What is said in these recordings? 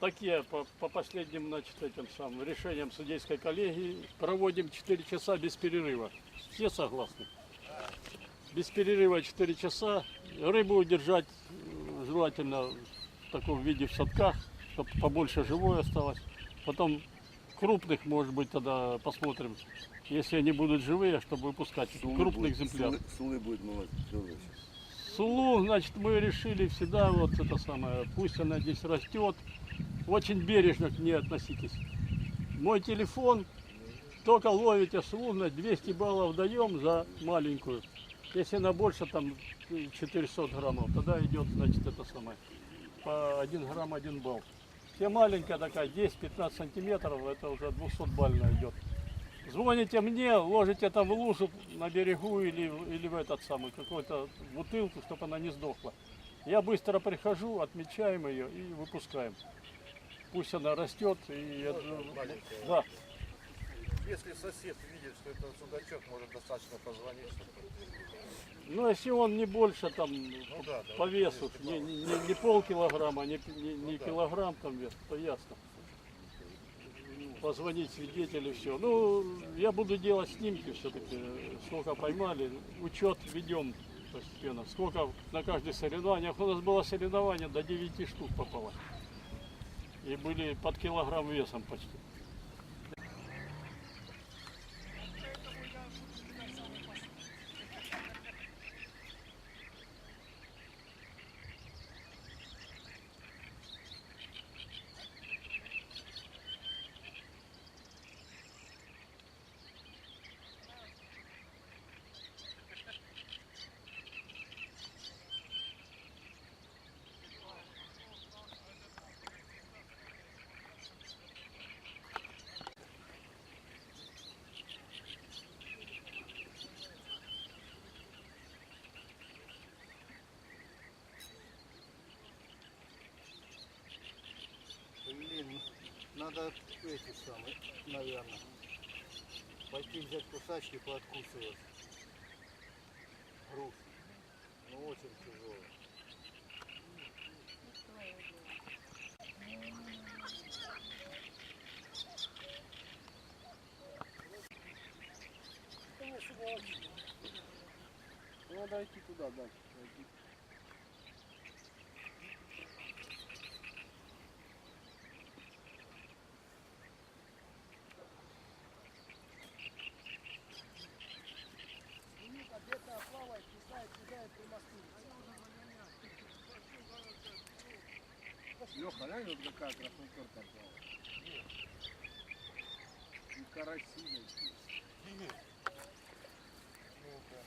такие по, по последним значит, этим самым решениям судейской коллегии проводим 4 часа без перерыва. Все согласны? Без перерыва 4 часа. Рыбу удержать э, желательно в таком виде в садках, чтобы побольше живой осталось. Потом крупных, может быть, тогда посмотрим, если они будут живые, чтобы выпускать крупных экземпляров. Сулы, сулы будет молоть. Сулу, значит, мы решили всегда вот это самое, пусть она здесь растет. Очень бережно к ней относитесь. Мой телефон, только ловите сулу, на 200 баллов даем за маленькую. Если она больше, там 400 граммов, тогда идет, значит, это самое, по 1 грамм 1 балл. Если маленькая такая, 10-15 сантиметров, это уже 200 бальная идет. Звоните мне, ложите там в лужу на берегу или, или в этот самый, какую-то бутылку, чтобы она не сдохла. Я быстро прихожу, отмечаем ее и выпускаем. Пусть она растет и думаю, да. Если сосед видит, что это судачок, может достаточно позвонить, чтобы... Ну, если он не больше там да, да, по весу, эти не, не, не полкилограмма, не, не, не килограмм там вес, то ясно. Позвонить свидетелю, все. Ну, я буду делать снимки все-таки, сколько поймали, учет ведем постепенно. Сколько на каждое соревнование. У нас было соревнование, до 9 штук попало. И были под килограмм весом почти. Надо эти самые, наверное. Пойти взять кусачки пооткусывать. Груз. Ну очень тяжелый. Надо идти туда дальше. Леха, реально вот какая краснотерка плавала? И карасиной. Ну-ка.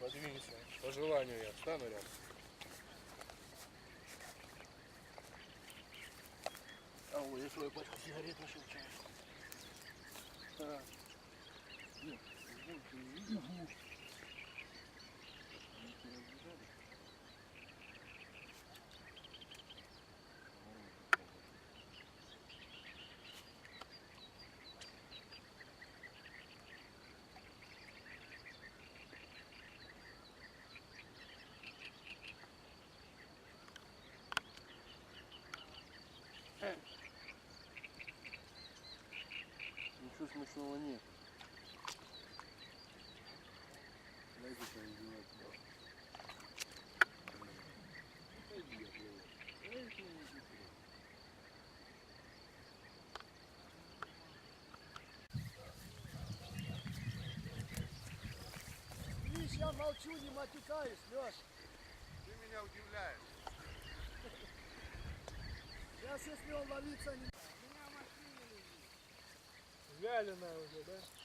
Подвинься. По желанию я встану рядом. А, ой, я свою пачку сигарет нашел чай. Нет, больше не видно. Ничего смешного нет. Дайте поиздевать. Видишь, я молчу, не матюкаюсь, Леш. Ты меня удивляешь. Сейчас, если он ловиться не... Вяленая уже, да?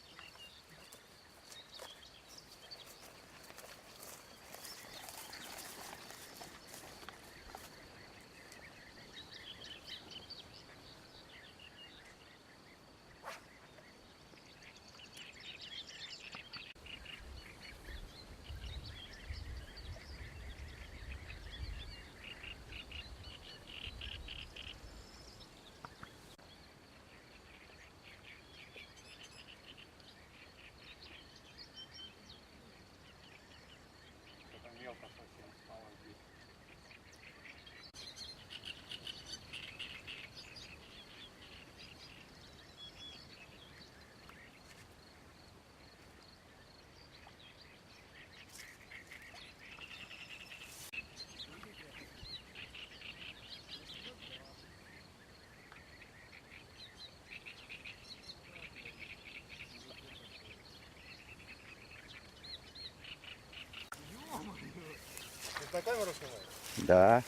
На камеру снимаешь? Да.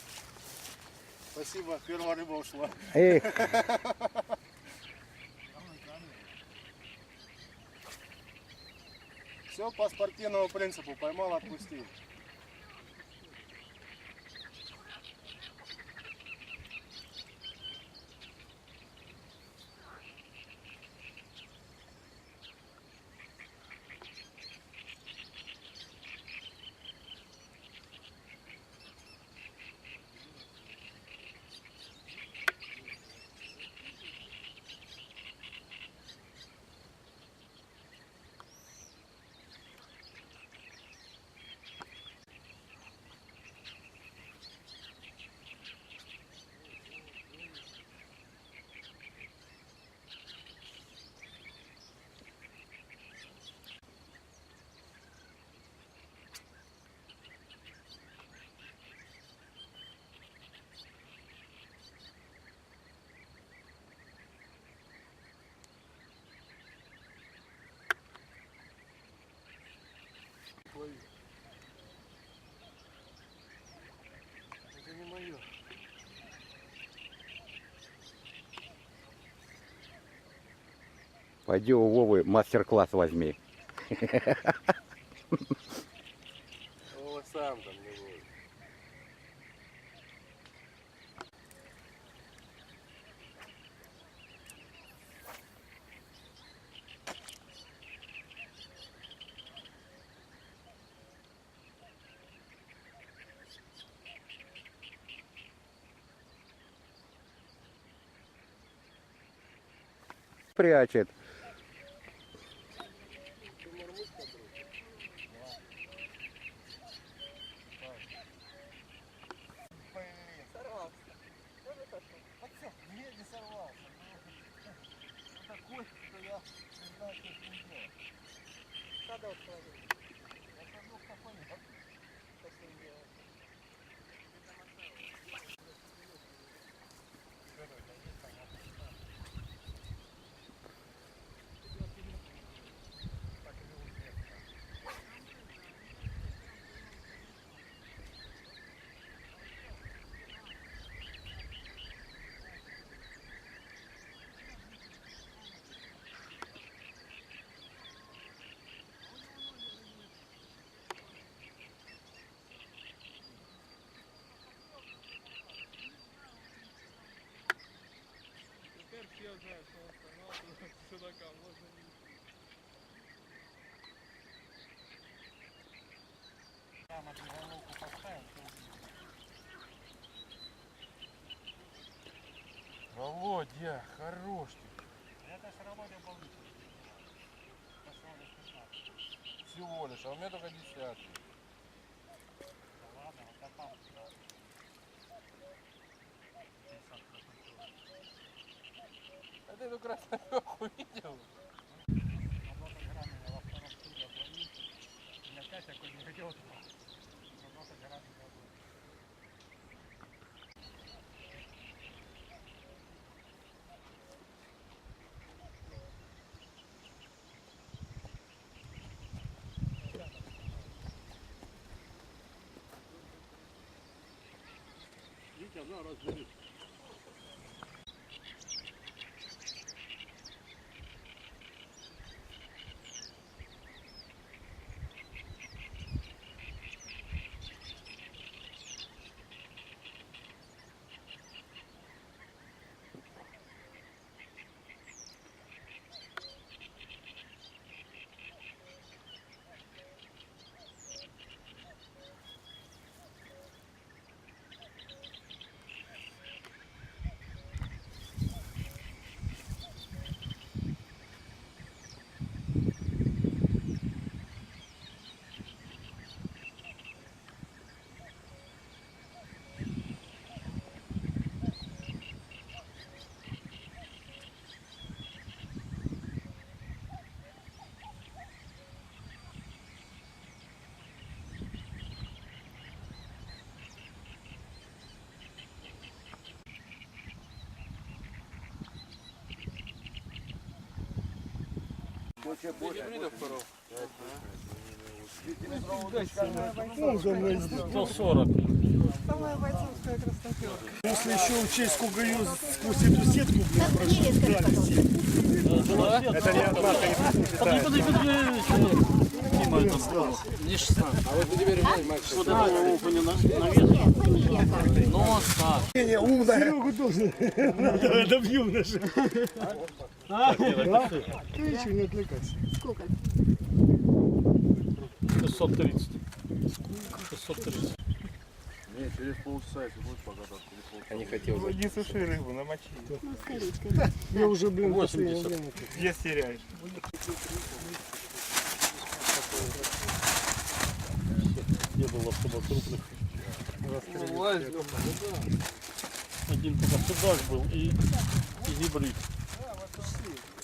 Спасибо, первая рыба ушла. Эх, Все по спортивному принципу, поймал, отпустил. Это не мое. Пойди у Вовы мастер-класс возьми. О, сам там не будет. Прячет. Не, не сорвался. Ну, такой, что я не знаю, что с ним делать. Надо вот проверить. Я ну, как понятно, что с ним делать. Все знают, что он поймал судака, можно не Володя, хорош ты. Это все равно не получится. Всего лишь, а у меня только десятый. Ладно, вот там. А ты эту красную леху видел? Видите, она разберется. 140. Самая бойцовская красноперка. Если еще учесть, сколько ее сквозь эту сетку прошли. Это не одна, не Подожди, подожди, Не 16. А вот теперь вот это окуня наверх. Нос так. Умная. Серегу тоже. Надо добьем наш наши. Ты еще не отвлекайся. 630. 630. Не суши рыбу, намочи. Я уже, блин, 80. последнее время. Где стеряешь? Где было особо крупных? Один только судак был и, и гибрид.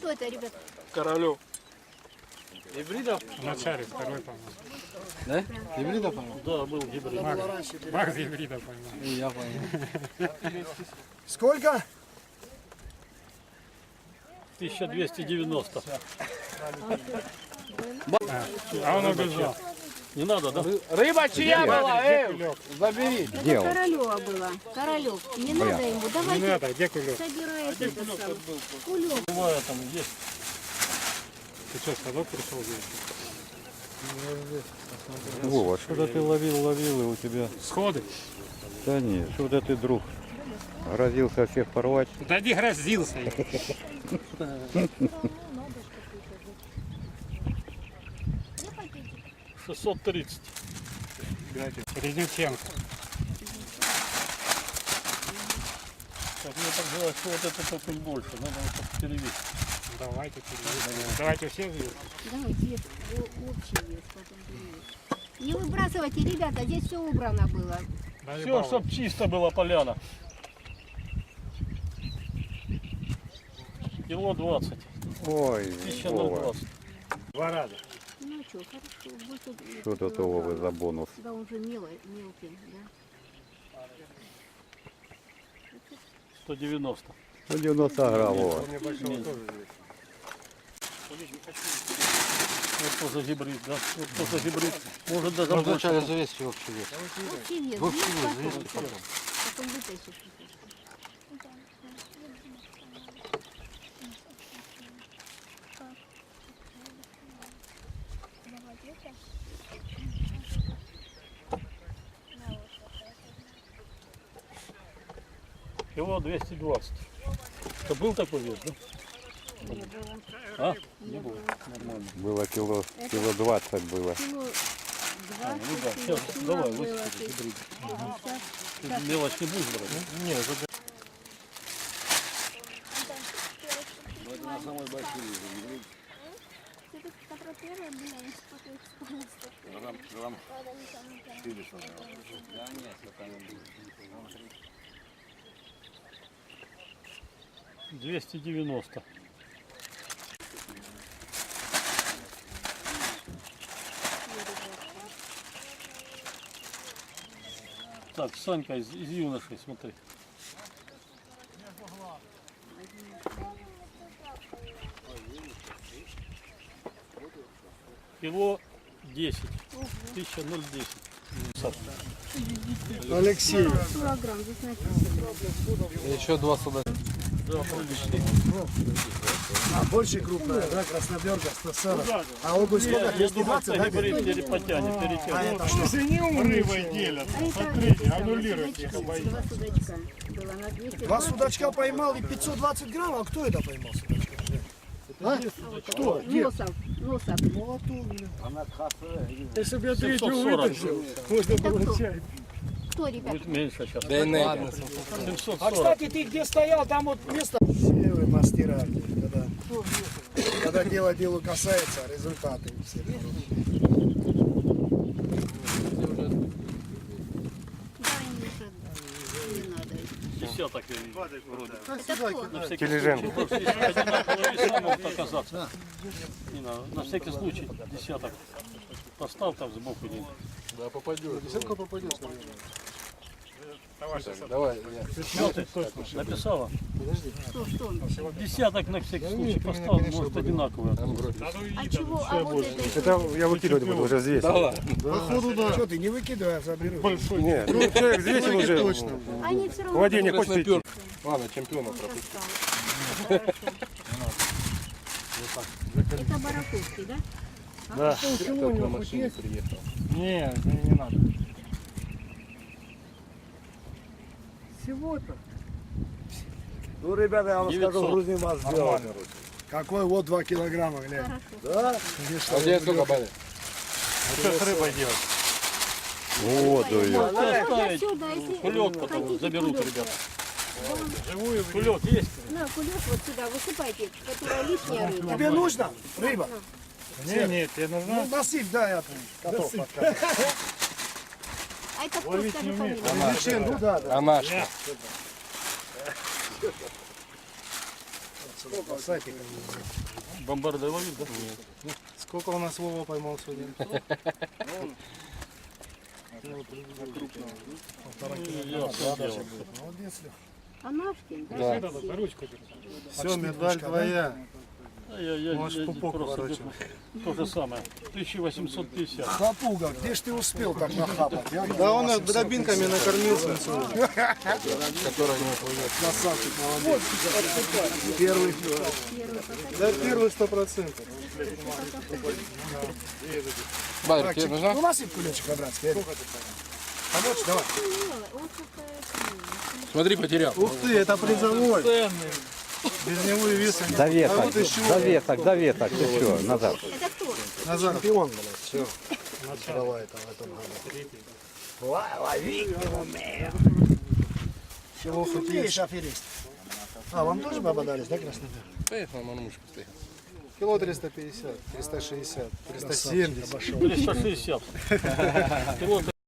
Кто это, ребят? Королев. Вначале второй, по-моему. Да, был гибрид. Макс гибрида, по-моему. Сколько? 1290. А он убежал. Не надо, да? Рыба чья была? Забери. Где он? Королева была. Королев. Не надо ему. Не Давайте надо, где кулек? собирает это сам. Кулек. Бывает там есть. Ты что, садок пришел здесь? Вова, что-то ты ловил, ловил, и у тебя... Сходы? Да нет, что-то ты, друг, грозился всех порвать. Да не грозился. 630. Резниченко. Так, мне так говорят, что вот это только больше. Надо вот так перевесить. Давайте перевесим. Давайте все вес. Давайте общий вес, потом перевес. Не выбрасывайте, ребята, здесь все убрано было. Все, баллон. чтоб чисто была поляна. Кило 20. Ой, 1020. Вова, Два раза. Что, хорошо. будет тут что тут у Вовы за бонус? Да, он же милый, мелкий, да. 190. Ну, 90 грамм, Вова. Вот тоже гибрид, да? Вот тоже гибрид. Может даже Общий больше. вес, вес потом. Потом вытащишь. было 220. Это был такой вес, да? Не было. А? Не, не было. было. Нормально. Было кило, это... кило 20 было. Кило 20. А, ну да, сейчас, давай, высыпай. Ага. Ты мелочь не будешь брать? Да? Нет, забирай. на самой большой лежит. Грамм, грамм. 400 грамм. Да нет, пока не будет. 290. Так, Санька из, из юношей, смотри. Его 10. 1010. Алексей. Еще два суда. А больше крупная, да, красноберга 140. А область сколько? Я думал, 220, это да? гибрид пере- потянет, А перетянет. это что? рыбой делят. А это Смотрите, аннулируйте их обоих. Два судачка было на 200. Два судачка поймал и 520 грамм, а кто это поймал судачка? А? Кто? Носов, носов. Молоток, блин. Если бы я 740. вытащил, можно было чай. Кто? Будет меньше сейчас. А, 740. кстати, ты где стоял, там вот место. Все вы мастера, когда, когда дело делу касается, результаты все хорошие. Да, им уже не надо. Десяток я вижу. вроде. Это кто? На всякий случай. Просто если одинаковые веса Не надо. На. Поставь там сбоку. Не. Давай, Что ты написала? Что, что он? Десяток на всякий случай поставил, может одинаковые. А чего? А вот это... Это я выкидывать буду уже здесь. Да ладно. Походу, да. Что ты не выкидывай, а заберу. Не, ну человек взвесил уже. Они все равно... Воде не хочет идти. Ладно, чемпиона пропустил. Хорошо. Это бараховки, да? Да. Кто на машине приехал? Не, не, не надо. Всего-то. Ну, ребята, я вам скажу, грузин вас сделал. Какой вот 2 килограмма, глянь. Да? А где сколько были? Что с рыбой делать? Ее. Можете Я Кулек потом заберут кулек. ребята. Живую Кулек есть? На, кулек вот сюда высыпайте, которая лишняя рыба. Тебе нужно рыба? Не, нет, тебе нужна? Ну, насыпь, да, я котов подкажу. А это кто, скажи фамилию? Зачем? Ну да, да. А наш? Сапик. Бомбарды ловит, да? Сколько у нас Вова поймал сегодня? Молодец, Лёх. Анашкин, да? Да. Алексей? Ручку держи. Все, медаль твоя. Я, я, Можешь я пупок просто ворочать. то же самое. 1850. Хапуга, где ж ты успел так нахапать? Я не Да он знаю, дробинками накормил свинцу. Красавчик, молодец. Первый. Да первый сто процентов. Барик, тебе Ну, нужна? насыпь кулечек, по-братски. Помочь? Давай. Смотри, потерял. Ух ты, это призовой. Без него и веса нет. Довесок, довесок, довесок. Ты что, назад. Это? Назар. Чемпион, блядь, все. Давай там в этом году. Лови. Чего хоть есть аферист? А, вам тоже баба дались, да, Краснодар? Поехал, мамушка стоит. Кило 350, 360, 370. Обошел. 360. Кило